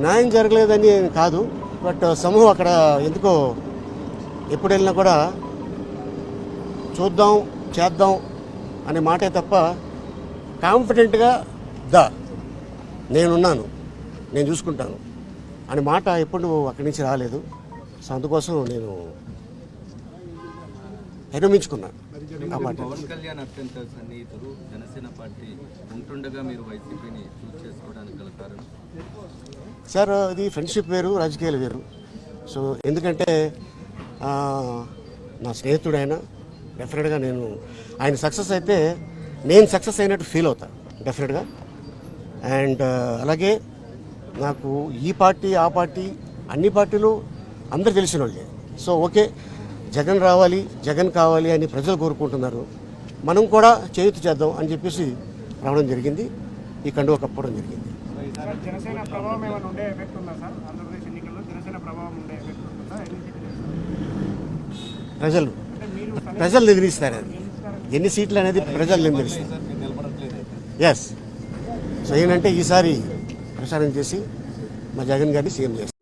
న్యాయం జరగలేదని కాదు బట్ సమూహం అక్కడ ఎందుకో ఎప్పుడు వెళ్ళినా కూడా చూద్దాం చేద్దాం అనే మాటే తప్ప కాన్ఫిడెంట్గా దా నేనున్నాను నేను చూసుకుంటాను అనే మాట ఎప్పుడు అక్కడి నుంచి రాలేదు. సో అందుకోసం నేను విరమించుకున్నాను పవన్ కళ్యాణ్ అత్యంత సన్నిహితులు జనసేన పార్టీ ఉంటుండగా మీరు వైసీపీని చూస్ చేసుకోవడానికి గల కారణం? సార్ అది ఫ్రెండ్షిప్ వేరు రాజకీయాలు వేరు. సో ఎందుకంటే నా స్నేహితుడు ఆయన డెఫినెట్గా నేను ఆయన సక్సెస్ అయితే నేను సక్సెస్ అయినట్టు ఫీల్ అవుతాను డెఫినెట్గా. అండ్ అలాగే నాకు ఈ పార్టీ ఆ పార్టీ అన్ని పార్టీలు అందరు తెలిసిన వాళ్ళే సో ఓకే జగన్ రావాలి జగన్ కావాలి అని ప్రజలు కోరుకుంటున్నారు. మనం కూడా చేయుతు చేద్దాం అని చెప్పేసి రావడం జరిగింది. ఈ కండువ కప్పడం జరిగింది? ప్రజలు ప్రజలు నిర్ణయిస్తారు? అది ఎన్ని సీట్లు అనేది ప్రజలు నిర్ణయిస్తారు. ఎస్ సో ఏంటంటే ఈసారి ప్రచారం చేసి మా జగన్ గారిని సీఎం చేస్తారు.